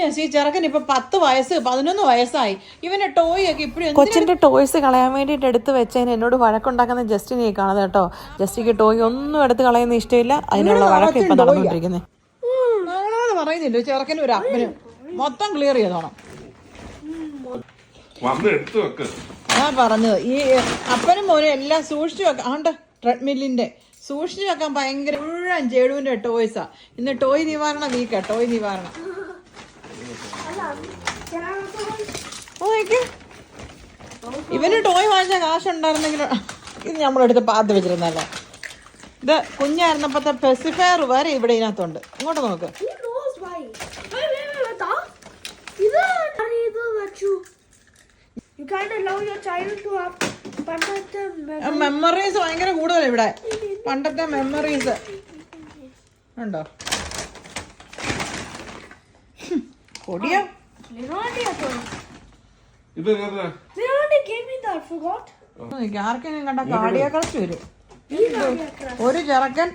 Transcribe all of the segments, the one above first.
പൊന്നു ഈ ചെറുക്കൻ ഇപ്പൊ പത്ത് വയസ്സ് പതിനൊന്ന് വയസ്സായി. ഇവന്റെ ടോയ് ഒക്കെ ഇപ്പഴും കൊച്ചിന്റെ ടോയ്സ് കളയാൻ വേണ്ടിയിട്ട് എടുത്ത് വെച്ചതിന് എന്നോട് വഴക്കുണ്ടാക്കുന്ന ജസ്റ്റിനെ കാണുന്നത് കേട്ടോ. ജസ്റ്റിക്ക് ടോയ് ഒന്നും എടുത്ത് കളയുന്ന ഇഷ്ടമില്ല. അതിനുള്ള വഴക്ക് ഇപ്പൊ നടന്നുകൊണ്ടിരിക്കുന്നത് പറയുന്നില്ലോ. ചെറുക്കനും ഒരു അപ്പനും മൊത്തം ക്ലിയർ ചെയ്തോണം. ഞാൻ എടുത്തു വെക്ക്. അതാ പറഞ്ഞത്. ഈ അപ്പനും മോനും എല്ലാം സൂക്ഷിച്ചു വെക്കാം ആണ്ട് ട്രെഡ്മില്ലിന്റെ സൂക്ഷിച്ചു വെക്കാൻ ഭയങ്കര മുഴുവൻ ജേഡുവിന്റെ ടോയ്സാ ഇന്ന് ടോയ് നിവാരണ വീക്കാ ടോയ് നിവാരണം. ഇവന് ടോയ് വാങ്ങിച്ച കാശുണ്ടായിരുന്നെങ്കിലും. ഇത് നമ്മളെടുത്ത് പാത്ത് വെച്ചിരുന്നല്ലേ ഇത് കുഞ്ഞായിരുന്നപ്പോഴത്തെ പെസിഫയർ വരെ ഇവിടെ ഇതിനകത്തുണ്ട്. ഇങ്ങോട്ട് നോക്ക്. മെമ്മറീസ് ഭയങ്കര കൂടുതലാണ് ഇവിടെ. പണ്ടത്തെ മെമ്മറീസ് ഉണ്ടോ? കൊടിയോ ഇത്. ആർക്കെങ്കിലും കണ്ട വരും. Leonardo at all. ഒരു ചെറുക്കൻ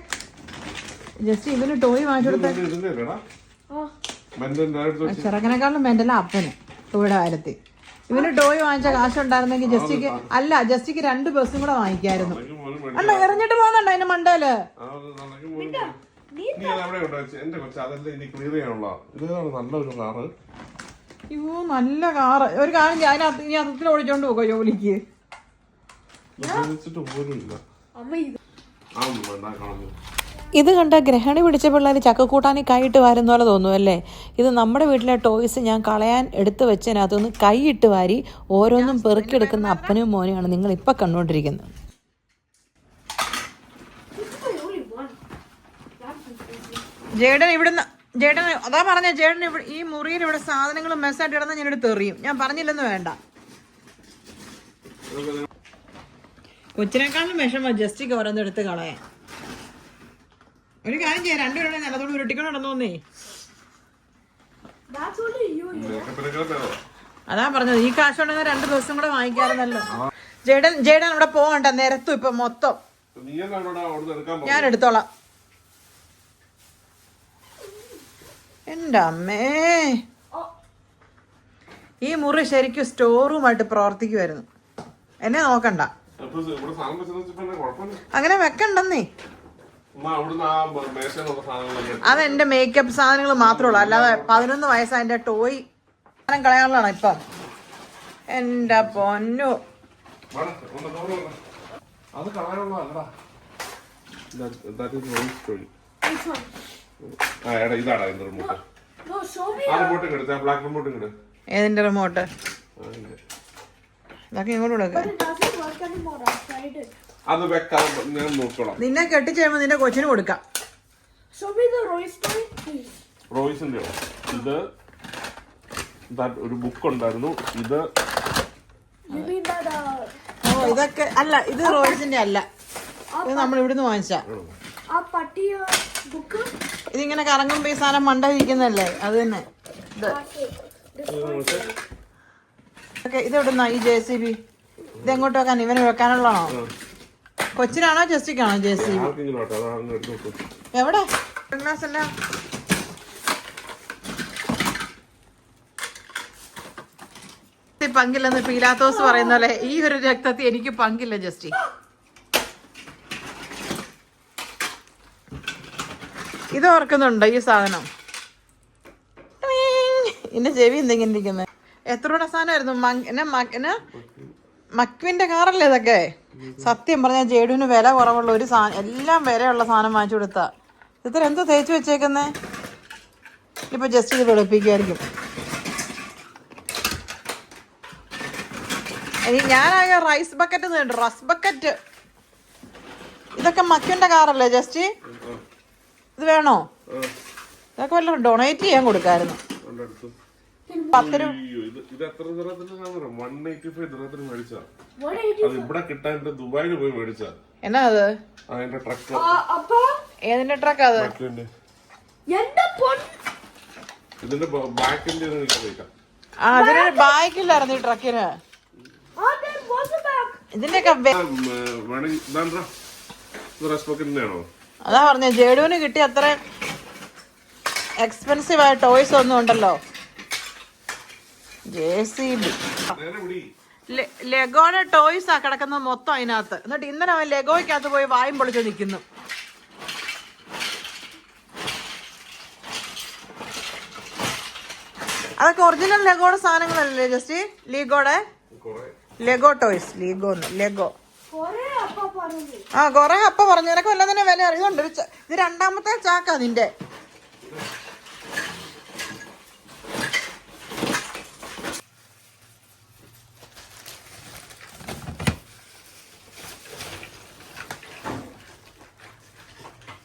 ജസ്റ്റ് ഇവന് ടോയ് വാങ്ങിച്ചു കൊടുത്ത ഇത് ഇതിന്റെ അല്ലേടാ? മെന്റലിന്റെ അടുത്ത് വെച്ച്. ചെറുക്കനെക്കാളും മെന്റല അപ്പന് ടോയുടെ കാര്യത്തിൽ. ഇവന് ടോയ് വാങ്ങിച്ച കാശുണ്ടായിരുന്നെങ്കിൽ ജസ്റ്റിക്ക് അല്ല ജസ്റ്റിക്ക് രണ്ട് ബസ്സും കൂടെ വാങ്ങിക്കായിരുന്നു. അല്ല എറിഞ്ഞിട്ട് പോകുന്നുണ്ടോ അതിന്റെ മണ്ടയിൽ. നീ അവിടെ ഉണ്ടോ? എന്റെ കൊച്ചു അതല്ല ഇനി ക്ലിയർ ചെയ്യാനുള്ള ഇതാണ് നല്ലൊരു കാറ്. അയ്യോ നല്ല കാറ്. ഒരു കാര്യം അതിനകത്ത് ഇനി അതിൽ ഓടിച്ചോണ്ട് പോകോ ജോലിക്ക്. ഇത് കണ്ട ഗ്രഹണി പിടിച്ച പിള്ളേർ ചക്കക്കൂട്ടാനി കൈയിട്ട് വാരുന്ന പോലെ തോന്നുമല്ലേ ഇത് നമ്മുടെ വീട്ടിലെ ടോയ്സ് ഞാൻ കളയാൻ എടുത്തു വെച്ചതിനകത്തുനിന്ന് കൈയിട്ട് വാരി ഓരോന്നും പെറുക്കിയെടുക്കുന്ന അപ്പനും മോനെയാണ് നിങ്ങൾ ഇപ്പൊ കണ്ടുകൊണ്ടിരിക്കുന്നത്. interesting. ജേഡൻ ഇവിടുന്ന് ജേഡൻ അതാ പറഞ്ഞ ചേട്ടൻ ഇവിടെ ഈ മുറിയിൽ ഇവിടെ സാധനങ്ങൾ മെസ്സായിട്ട് കിടന്ന് ഞാൻ എടുത്ത് എറിയും ഞാൻ പറഞ്ഞില്ലെന്ന് വേണ്ട. കൊച്ചിനേക്കാളും വിഷമ ജസ്റ്റിക്ക് ഓരോന്നും എടുത്ത് കളയാൻ. ഒരു കാര്യം ചെയ്യാം രണ്ടുപേരുടെ നിലത്തോട് ഉരുട്ടിക്കൊണ്ട് നടന്നോന്നേ അതാ പറഞ്ഞത് ഈ കാശ് ഉണ്ടെങ്കിൽ രണ്ട് ദിവസം കൂടെ വാങ്ങിക്കാറുണ്ടല്ലോ ജേഡൻ ജേഡൻ അവിടെ പോകണ്ട നിരത്തും ഇപ്പൊ മൊത്തം. ഞാൻ എടുത്തോളാം. എന്റെ അമ്മേ ഈ മുറി ശരിക്കും സ്റ്റോർ റൂമായിട്ട് പ്രവർത്തിക്കുമായിരുന്നു എന്നെ നോക്കണ്ട അങ്ങനെ വെക്കണ്ടെന്നേ. അത് എന്റെ മേക്കപ്പ് സാധനങ്ങൾ മാത്രമേ അല്ലാതെ പതിനൊന്ന് വയസ്സായ എന്റെ ടോയ് സാധനം കളയാനുള്ളതാണ് ഇപ്പം. എന്റെ പൊന്നു. അത് കളയാനുള്ളതല്ലടാ. ആ എടാ ഇതാടാ ഇതിന്റെ റിമോട്ട്. ആ എടുത്ത് ആ ബ്ലാക്ക്. ഇതൊക്കെ ഇങ്ങോട്ട്. അത് ഞാൻ നോക്കണം നിന്നെ കെട്ടിച്ച് കഴിയുമ്പോൾ നിന്റെ കൊച്ചിന് കൊടുക്കാം. റോയ്സിന്റെ ഇത് ഒരു ബുക്ക് ഉണ്ടായിരുന്നു ഇത് uh, ഓ ഇതൊക്കെ അല്ല ഇത് റോയിസിന്റെ അല്ല ഇത് നമ്മൾ ഇവിടുന്ന് വാങ്ങിച്ച book? ഇതിങ്ങനെ കറങ്ങും ഈ സാധനം മണ്ട ഇരിക്കുന്നല്ലേ അത് തന്നെ. ഇത്. ഓക്കെ ഇതെവിടുന്നാ ഈ ജെ സി ബി ഇത് എങ്ങോട്ട് വെക്കാൻ? ഇവന് വെക്കാനുള്ളതാണോ? കൊച്ചിനാണോ ജസ്റ്റിക്കാണോ ജെ സി ബി എവിടെ? ഗ്ലാസ് അല്ല. പങ്കില്ലെന്ന് പീലാത്തോസ് പറയുന്ന പോലെ ഈ ഒരു രക്തത്തിൽ എനിക്ക് പങ്കില്ല ജസ്റ്റി. ഇത് ഓർക്കുന്നുണ്ടോ ഈ സാധനം? എന്റെ ചെവി എന്തെങ്കിലും ഇരിക്കുന്നത് എത്ര രൂപയുടെ സാധനമായിരുന്നു? മക്വിന്റെ കാറല്ലേ ഇതൊക്കെ? സത്യം പറഞ്ഞാൽ ജേഡുവിന് വില കുറവുള്ള ഒരു സാധനം എല്ലാം വിലയുള്ള സാധനം വാങ്ങിച്ചു കൊടുത്താ. ഇത്ര എന്തോ തേച്ച് വെച്ചേക്കുന്നേ? ഇപ്പൊ ജസ്റ്റ് ഇത് വെളുപ്പിക്കുമായിരിക്കും ഇനി ഞാനാകെ റൈസ് ബക്കറ്റ് റസ് ബക്കറ്റ് ഇതൊക്കെ മക്വിന്റെ കാറല്ലേ ജസ്റ്റ് ഇത് വേണോ? ഇതൊക്കെ വല്ല ഡൊണേറ്റ് ചെയ്യാൻ കൊടുക്കായിരുന്നു. പത്ത് രൂപ ഇത് എത്ര വൺ എയ്റ്റി ഫൈവ് മേടിച്ചാ അത് ഇവിടെ കിട്ടാൻ ദുബായിൽ പോയി മേടിച്ചാ എന്നാ അത്? അതിന്റെ ട്രക്ക്? ഏതിന്റെ ട്രക്ക് അത്. ഇതിന്റെ ബാക്കിന്റെ ബാക്കില്ലായിരുന്നു ഈ ട്രക്കിന്. ഇതിന്റെയൊക്കെ അതാ പറഞ്ഞ ജേഡുവിന് കിട്ടിയ അത്ര എക്സ്പെൻസീവ് ആയ ടോയ്സ് ഒന്നും ഉണ്ടല്ലോ. ജെ സി ബി ലെഗോയുടെ ടോയ്സ് ആ കിടക്കുന്നത് മൊത്തം അതിനകത്ത്. എന്നിട്ട് ഇന്നലെ അവൻ ലെഗോയ്ക്കകത്ത് പോയി വായും പൊളിച്ച് നിൽക്കുന്നു. അതൊക്കെ ഒറിജിനൽ ലെഗോയുടെ സാധനങ്ങളല്ലേ ജസ്റ്റ്? ലീഗോടെ ലെഗോ ടോയ്സ് ലീഗോ ലെഗോ. ആ കൊറേ അപ്പ പറഞ്ഞു. നിനക്ക് വല്ല തന്നെ വില അറിയുന്നുണ്ട് ഇത് രണ്ടാമത്തെ ചാക്കാ നിന്റെ.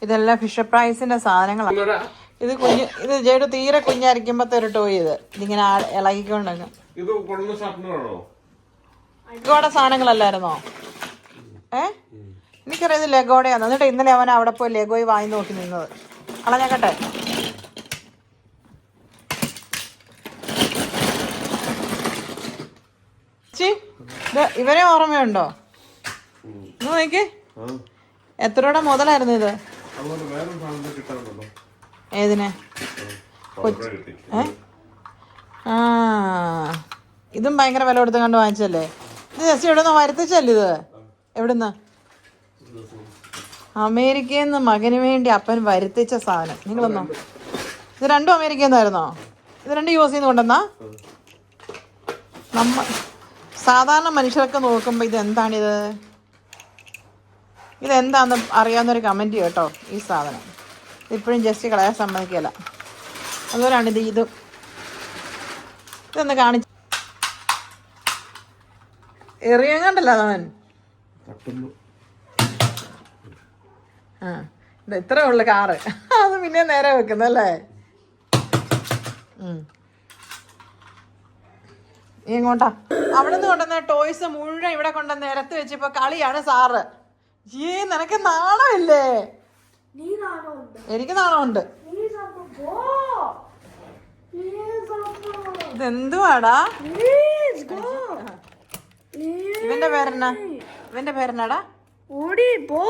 ഇതെല്ലാം ഫിഷർ പ്രൈസിന്റെ സാധനങ്ങളാണ്. ഇത് കുഞ്ഞ് ഇത് ജേഡു തീരെ കുഞ്ഞായിരിക്കുമ്പത്തെ ഒരു ടോയ് ഇത്. ഇതിങ്ങനെ ഇളകിക്കൊണ്ടാണ് ഇത് കൊള്ളുന്ന സാധനങ്ങളല്ലായിരുന്നോ? ഏ? എനിക്കറിയാം ഇത് ലെഗോടെയാണ് എന്നിട്ട് ഇന്നലെ അവൻ അവിടെ പോയി ലെഗോയി വാങ്ങി നോക്കി നിന്നത്. കളഞ്ഞാക്കട്ടെ ഇവരെ ഓർമ്മയുണ്ടോ? നോക്കി. എത്ര രൂപയുടെ മുതലായിരുന്നു ഇത്? ഏതിനെ? ആ ഇതും ഭയങ്കര വില കൊടുത്ത് കണ്ട് വാങ്ങിച്ചല്ലേ? ഇത് ജസ്റ്റ് നിന്ന് വരുത്തിച്ചല്ലേ ഇത്? എവിടുന്ന്? അമേരിക്കയിൽ നിന്ന് മകന് വേണ്ടി അപ്പൻ വരുത്തിച്ച സാധനം. നിങ്ങളൊന്നോ? ഇത് രണ്ടും അമേരിക്കയിൽ നിന്നായിരുന്നോ? ഇത് രണ്ടും യൂസ് ചെയ്ത് കൊണ്ടെന്നാ നമ്മ സാധാരണ മനുഷ്യരൊക്കെ നോക്കുമ്പോൾ ഇത് എന്താണിത് ഇതെന്താന്ന് അറിയാവുന്നൊരു കമന്റ് കേട്ടോ ഈ സാധനം. ഇപ്പോഴും ജസ്റ്റ് കളയാൻ സമ്മതിക്കില്ല അതുപോലെയാണ് ഇത് ഇതും. ഇതൊന്ന് കാണിച്ചു എറിയങ്ങണ്ടല്ലോ അവൻ തട്ടുന്നു ആ ഇത്ര ഉള്ളു കാറ്. അത് പിന്നെ നേരെ വെക്കുന്നല്ലേ ഇങ്ങോട്ടാ നീ എങ്ങോട്ടാ? അവിടെ നിന്ന് കൊണ്ടുവന്ന ടോയ്സ് മുഴുവൻ ഇവിടെ കൊണ്ടുവന്ന് നിരത്ത് വെച്ചപ്പോ കളിയാണ് സാറ്. ജീ നിനക്ക് നാണമില്ലേ? എനിക്ക് നാണമുണ്ട്. ഇതെന്തുവാടാ? ഇവന്റെ പേരെന്നാ? ഇവന്റെ പേരെന്നാടാ? ഓടി പോ.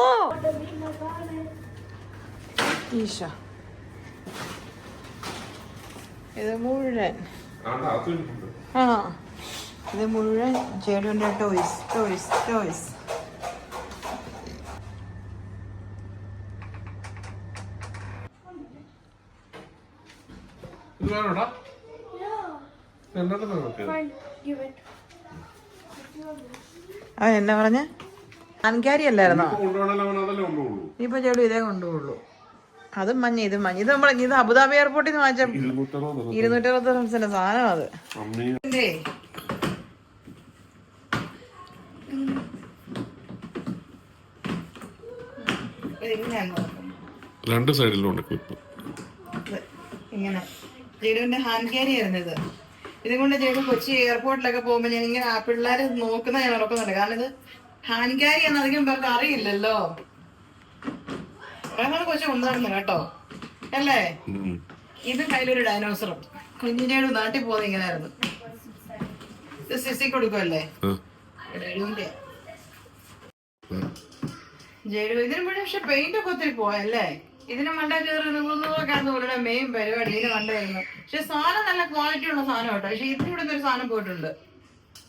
ഈശ. ഇത് മുഴുവൻ. ആ. ഇത് മുഴുവൻ ചേടുവിന്റെ ടോയ്സ് ടോയ്സ് ടോയ്സ് ഇത് വേണോടാ? എന്നിട്ട് അവൻ എന്നാ പറഞ്ഞ? അൻകാരി അല്ലായിരുന്നോ ഇപ്പൊ ഇനിയിപ്പോ ചേട്ടു ഇതേ കൊണ്ടുപോകുള്ളൂ അതും മഞ്ഞ ഇത് മഞ്ഞ. ഇത് നമ്മളെ ഇത് അബുദാബി എയർപോർട്ടിൽ നിന്ന് വാങ്ങിച്ച ഇരുന്നൂറ്ററുപത് റംസിന്റെ സാധനം അത്. രണ്ട് സൈഡിലും ഉണ്ട് ക്ലിപ്പ്. ഇങ്ങനെ. ഹാൻഡ് ക്യാരി ആയിരുന്നു ഇത്. ഇതും കൊണ്ട് ചേട്ടൻ കൊച്ചി എയർപോർട്ടിലൊക്കെ പോകുമ്പോൾ ഞാൻ ഇങ്ങനെ ആ പിള്ളേര് നോക്കുന്ന ഞാൻ ഉറക്കുന്നുണ്ട് കാരണം ഇത് ഹാനിക്കാരി എന്ന് അധികം പേർക്ക് അറിയില്ലല്ലോ. ഞങ്ങൾ കൊച്ചി കൊണ്ടുവരുന്നു കേട്ടോ. അല്ലേ? ഇത് കയ്യിലൊരു ഡൈനോസറും കുഞ്ഞിനേട് നാട്ടിൽ പോകുന്നത് ഇങ്ങനെയായിരുന്നു ഇത് സിസി കൊടുക്കുമല്ലേ ജേഡു ഇതിന് പക്ഷെ പെയിന്റ് ഒക്കെ ഒത്തിരി പോയല്ലേ? ഇതിന് മണ്ട കയറി നിന്നൊക്കെയാണ് ഇവരുടെ മെയിൻ പരിപാടി ഇതിന് മണ്ടായിരുന്നു പക്ഷെ സാധനം നല്ല ക്വാളിറ്റി ഉള്ള സാധനം കേട്ടോ. പക്ഷെ ഇതിന് ഇവിടെ ഒരു സാധനം പോയിട്ടുണ്ട്.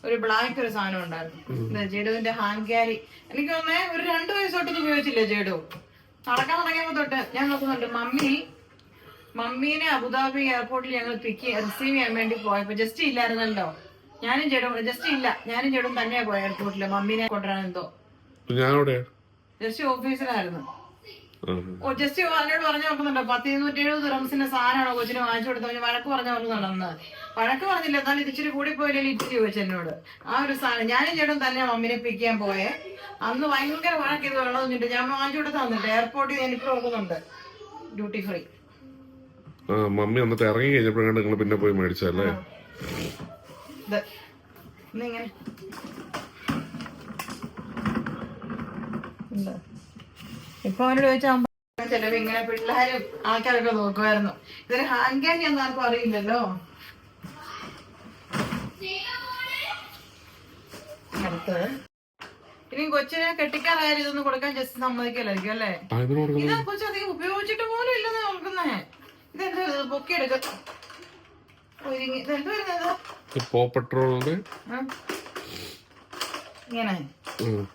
ഒരു ബ്ലാക്ക് ഒരു സാധനം ഉണ്ടായിരുന്നു. ജേഡുവിന്റെ ഹാൻഡ് ക്യാരി എനിക്ക് തോന്നേ ഒരു രണ്ടു വയസ്സ് തൊട്ട് ഉപയോഗിച്ചില്ല ജേഡു? നടക്കാൻ തുടങ്ങിയപ്പോ തൊട്ട്. ഞാൻ നോക്കുന്നുണ്ട് മമ്മി മമ്മീനെ അബുദാബി എയർപോർട്ടിൽ ഞങ്ങൾ പിക്ക് റിസീവ് ചെയ്യാൻ വേണ്ടി പോയപ്പോ ജസ്റ്റ് ഇല്ലായിരുന്നല്ലോ. ഞാനും ചേടും ജസ്റ്റ് ഇല്ല. ഞാനും ചേടും തന്നെയാ പോയ എയർപോർട്ടിൽ മമ്മീനെ കൊണ്ടുവരാൻ എന്തോ. ജസ്റ്റ് ഓഫീസിലായിരുന്നു ജസ്റ്റ് എന്നോട് പറഞ്ഞു നോക്കുന്നുണ്ടോ പത്ത് ഇരുന്നൂറ്റി എഴുപത് റംസിന്റെ സാധനമാണോ കൊച്ചിന് വാങ്ങിച്ചു കൊടുത്തത്? വഴക്ക് പറഞ്ഞു അന്ന് വഴക്ക് പറഞ്ഞില്ല. എന്നാലും ഇത് ഇച്ചിരി കൂടി പോയില്ലേ ഇച്ചിരി ചോദിച്ചു എന്നോട്. ആ ഒരു സാധനം. ഞാനും ചേട്ടൻ തന്നെ മമ്മിനെ പിക്ക് ചെയ്യാൻ പോയേ. അന്ന് ഭയങ്കര വഴക്ക് ഇത് വേണമെന്നിട്ട് ഞാൻ വാങ്ങിച്ചു കൊടുത്ത് തന്നിട്ട് എയർപോർട്ടിൽ എനിക്ക് നോക്കുന്നുണ്ട്. ഡ്യൂട്ടി ഫ്രീ മമ്മി എന്നിട്ട് ഇറങ്ങി കഴിഞ്ഞപ്പോഴാണ് നിങ്ങൾ പിന്നെ പോയി മേടിച്ചല്ലേ ഇങ്ങനെ. ഇപ്പൊ അവനോട് ചോദിച്ചാൽ ചിലവ് ഇങ്ങനെ പിള്ളേരും ആൾക്കാരൊക്കെ നോക്കുമായിരുന്നു. ഇതൊരു ഹാൻഡ് ക്യാൻ ഒന്നും ആർക്കും അറിയില്ലല്ലോ. അടുത്തത്. ഇനി കൊച്ചിനെ കെട്ടിക്കാറായാലും ഇതൊന്നും കൊടുക്കാൻ ജസ്റ്റ് സമ്മതിക്കലായിരിക്കും അല്ലേ? ഇത് കൊച്ചു അധികം ഉപയോഗിച്ചിട്ട് പോലും ഇല്ലെന്ന് നോക്കുന്നേ ഇതെന്താ ഇത് പൊക്കിയെടുക്ക. ഒരുങ്ങി. ഇതെന്ത് വരുന്നത്? പോ പെട്രോളിന്റെ. ഇങ്ങനെ. ഓ.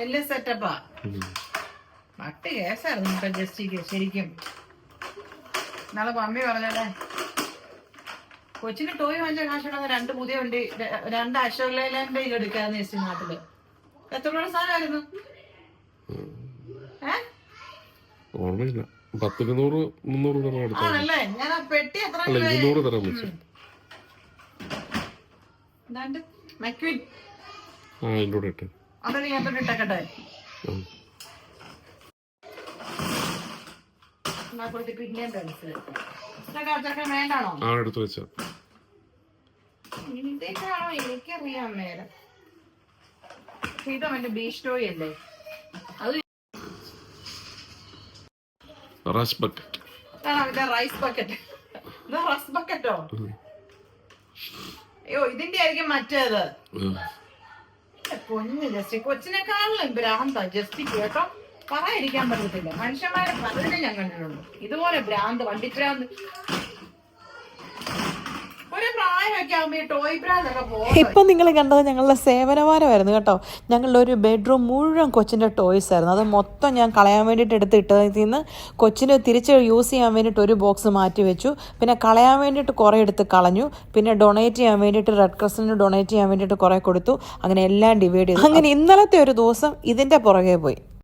വലിയ സെറ്റപ്പാ മട്ട് കേസായിരുന്നു ഇപ്പൊ ജസ്റ്റിക്ക് ശരിക്കും. നാളെ മമ്മി പറഞ്ഞല്ലേ കൊച്ചിന് ടോയ് വാങ്ങിച്ച കാശുണ്ടെന്ന് രണ്ട് പുതിയ വണ്ടി രണ്ട് അശോക് ലൈലാൻഡ് എടുക്കാന്ന് വെച്ചു നാട്ടിൽ. എത്ര രൂപ സാധനമായിരുന്നു? ഓർമ്മയില്ല. പത്തിരുന്നൂറ് മുന്നൂറ് തരം എടുത്താൽ ആണല്ലേ? ഞാൻ ആ പെട്ടി എത്ര അല്ല ഇരുന്നൂറ് തരം വെച്ചു മക്വിൻ ആ അതിന്റെ കൂടെ ഇട്ട്. അതൊരു ഞാൻ തൊട്ട് ഇട്ടേക്കട്ടെ. പിന്നെയും വേണ്ടാണോ? എടുത്ത് വെച്ച. ഇതൊക്കെയാണോ എനിക്കറിയാൻ നേരം ഇത് അവന്റെ ബീച്ച് ടോയ് അല്ലേ? അത് ബക്കറ്റ് അവന്റെ റൈസ് ബക്കറ്റ് ഇത് റൈസ് ബക്കറ്റോ അയ്യോ ഇതിന്റെ ആയിരിക്കും മറ്റേത്. പൊന്ന് ജസ്റ്റ് കൊച്ചിനെക്കാളും ഭ്രാന്ത ജസ്റ്റ് കേട്ടോ. പറയാതിരിക്കാൻ പറ്റത്തില്ല. മനുഷ്യന്മാരെ പലതിനും ഞാൻ കണ്ടിട്ടുള്ളൂ ഇതുപോലെ ഭ്രാന്ത് വണ്ടിഭ്രാന്ത്. ഇപ്പം നിങ്ങൾ കണ്ടത് ഞങ്ങളുടെ സേവനവാരമായിരുന്നു കേട്ടോ. ഞങ്ങളുടെ ഒരു ബെഡ്റൂം മുഴുവൻ കൊച്ചിന്റെ ടോയ്സ് ആയിരുന്നു. അത് മൊത്തം ഞാൻ കളയാൻ വേണ്ടിയിട്ട് എടുത്തിട്ടതിൽ നിന്ന് കൊച്ചിന് തിരിച്ച് യൂസ് ചെയ്യാൻ വേണ്ടിയിട്ട് ഒരു ബോക്സ് മാറ്റി വെച്ചു. പിന്നെ കളയാൻ വേണ്ടിയിട്ട് കുറേ എടുത്ത് കളഞ്ഞു. പിന്നെ ഡൊണേറ്റ് ചെയ്യാൻ വേണ്ടിയിട്ട് റെഡ് ക്രോസിന് ഡൊണേറ്റ് ചെയ്യാൻ വേണ്ടിയിട്ട് കുറേ കൊടുത്തു. അങ്ങനെ എല്ലാം ഡിവൈഡ് ചെയ്തു. അങ്ങനെ ഇന്നലത്തെ ഒരു ദിവസം ഇതിന്റെ പുറകെ പോയി.